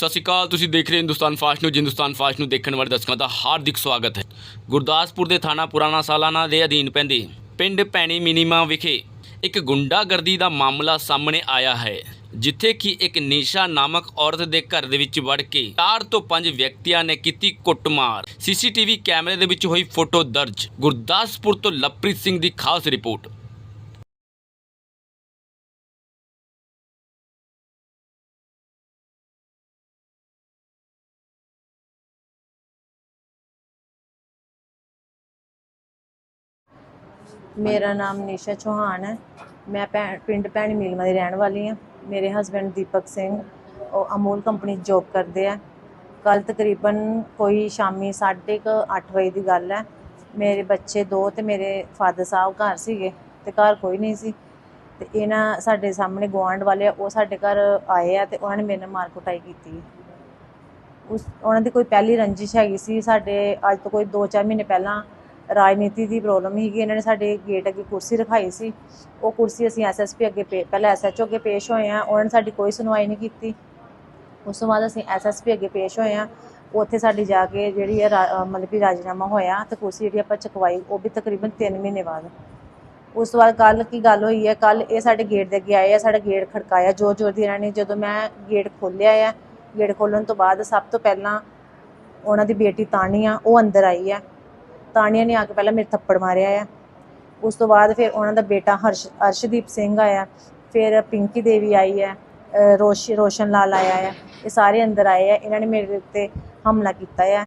ਸਤਿ ਸ਼੍ਰੀ ਅਕਾਲ, ਤੁਸੀਂ ਦੇਖ ਰਹੇ ਹੋ Hindustan fast news. Hindustan fast ਨੂੰ ਦੇਖਣ ਵਾਲੇ ਦਰਸ਼ਕਾਂ ਦਾ ਹਾਰਦਿਕ ਸਵਾਗਤ ਹੈ। ਗੁਰਦਾਸਪੁਰ ਦੇ ਥਾਣਾ ਪੁਰਾਣਾ ਸਾਲਾਨਾ ਦੇ ਅਧੀਨ ਪੈਂਦੇ ਪਿੰਡ ਪੈਣੀ ਮਿਨੀਮਾ ਵਿਖੇ ਇੱਕ ਗੁੰਡਾਗਰਦੀ ਦਾ ਮਾਮਲਾ ਸਾਹਮਣੇ ਆਇਆ ਹੈ, ਜਿੱਥੇ ਕਿ ਇੱਕ ਨੀਸ਼ਾ ਨਾਮਕ ਔਰਤ ਦੇ ਘਰ ਦੇ ਵਿੱਚ ਵੜ ਕੇ 4 ਤੋਂ 5 ਵਿਅਕਤੀਆਂ ਨੇ ਕੀਤੀ ਕੁੱਟਮਾਰ। ਸੀਸੀਟੀਵੀ ਕੈਮਰੇ ਦੇ ਵਿੱਚ ਹੋਈ ਫੋਟੋ ਦਰਜ। ਗੁਰਦਾਸਪੁਰ ਤੋਂ ਲਵਪ੍ਰੀਤ ਸਿੰਘ ਦੀ ਖਾਸ ਰਿਪੋਰਟ। ਮੇਰਾ ਨਾਮ ਨਿਸ਼ਾ ਚੌਹਾਨ ਹੈ। ਮੈਂ ਭੈਣ ਪਿੰਡ ਭੈਣੀ ਮੀਲਮਾ ਦੀ ਰਹਿਣ ਵਾਲੀ ਹਾਂ। ਮੇਰੇ ਹਸਬੰਡ ਦੀਪਕ ਸਿੰਘ ਉਹ ਅਮੂਲ ਕੰਪਨੀ 'ਚ ਜੌਬ ਕਰਦੇ ਆ। ਕੱਲ ਤਕਰੀਬਨ ਕੋਈ ਸ਼ਾਮੀ 8:30 ਵਜੇ ਦੀ ਗੱਲ ਹੈ। ਮੇਰੇ ਬੱਚੇ ਦੋ ਤੇ ਮੇਰੇ ਫਾਦਰ ਸਾਹਿਬ ਘਰ ਸੀਗੇ ਤੇ ਘਰ ਕੋਈ ਨਹੀਂ ਸੀ। ਤੇ ਇਹਨਾਂ ਸਾਡੇ ਸਾਹਮਣੇ ਗੁਆਂਢ ਵਾਲੇ ਆ, ਉਹ ਸਾਡੇ ਘਰ ਆਏ ਆ ਤੇ ਉਹਨਾਂ ਨੇ ਮੇਰੇ ਨਾਲ ਮਾਰ ਕੁਟਾਈ ਕੀਤੀ। ਉਸ ਉਹਨਾਂ ਦੀ ਕੋਈ ਪਹਿਲੀ ਰੰਜਿਸ਼ ਹੈਗੀ ਸੀ। ਸਾਡੇ ਅੱਜ ਤੋਂ ਕੋਈ 2-4 ਮਹੀਨੇ ਪਹਿਲਾਂ ਰਾਜਨੀਤੀ ਦੀ ਪ੍ਰੋਬਲਮ ਸੀਗੀ, ਇਹਨਾਂ ਨੇ ਸਾਡੇ ਗੇਟ ਅੱਗੇ ਕੁਰਸੀ ਰਖਾਈ ਸੀ। ਉਹ ਕੁਰਸੀ ਅਸੀਂ ਐਸਐਸਪੀ ਅੱਗੇ ਪੇ, ਪਹਿਲਾਂ ਐਸਐਚਓ ਅੱਗੇ ਪੇਸ਼ ਹੋਏ ਆ ਉਹਨਾਂ ਨੇ ਸਾਡੀ ਕੋਈ ਸੁਣਵਾਈ ਨਹੀਂ ਕੀਤੀ। ਉਸ ਤੋਂ ਬਾਅਦ ਅਸੀਂ ਐਸਐਸਪੀ ਅੱਗੇ ਪੇਸ਼ ਹੋਏ ਆ ਉੱਥੇ ਸਾਡੀ ਜਾ ਕੇ ਜਿਹੜੀ ਹੈ ਰਾ- ਮਤਲਬ ਕਿ ਰਾਜੀਨਾਮਾ ਹੋਇਆ, ਤੇ ਕੁਰਸੀ ਜਿਹੜੀ ਆਪਾਂ ਚਕਵਾਈ, ਉਹ ਵੀ ਤਕਰੀਬਨ 3 ਮਹੀਨੇ ਬਾਅਦ। ਉਸ ਤੋਂ ਬਾਅਦ ਕੱਲ ਕੀ ਗੱਲ ਹੋਈ ਹੈ ਕੱਲ ਇਹ ਸਾਡੇ ਗੇਟ ਦੇ ਅੱਗੇ ਆਏ ਆ, ਸਾਡਾ ਗੇਟ ਖੜਕਾਇਆ ਜ਼ੋਰ ਜ਼ੋਰ ਦੀ ਇਹਨਾਂ ਨੇ। ਜਦੋਂ ਮੈਂ ਗੇਟ ਖੋਲ੍ਹਿਆ ਆ ਗੇਟ ਖੋਲ੍ਹਣ ਤੋਂ ਬਾਅਦ ਸਭ ਤੋਂ ਪਹਿਲਾਂ ਉਹਨਾਂ ਦੀ ਬੇਟੀ ਤਾਨੀਆ ਉਹ ਅੰਦਰ ਆਈ ਹੈ ਤਾਨੀਆ ਨੇ ਆ ਕੇ ਪਹਿਲਾਂ ਮੇਰੇ ਥੱਪੜ ਮਾਰਿਆ ਆ। ਉਸ ਤੋਂ ਬਾਅਦ ਫਿਰ ਉਹਨਾਂ ਦਾ ਬੇਟਾ ਹਰਸ਼, ਅਰਸ਼ਦੀਪ ਸਿੰਘ ਆਇਆ। ਫਿਰ ਪਿੰਕੀ ਦੇਵੀ ਆਈ ਹੈ ਰੋਸ਼, ਰੋਸ਼ਨ ਲਾਲ ਆਇਆ ਹੈ ਇਹ ਸਾਰੇ ਅੰਦਰ ਆਏ ਆ। ਇਹਨਾਂ ਨੇ ਮੇਰੇ ਉੱਤੇ ਹਮਲਾ ਕੀਤਾ ਹੈ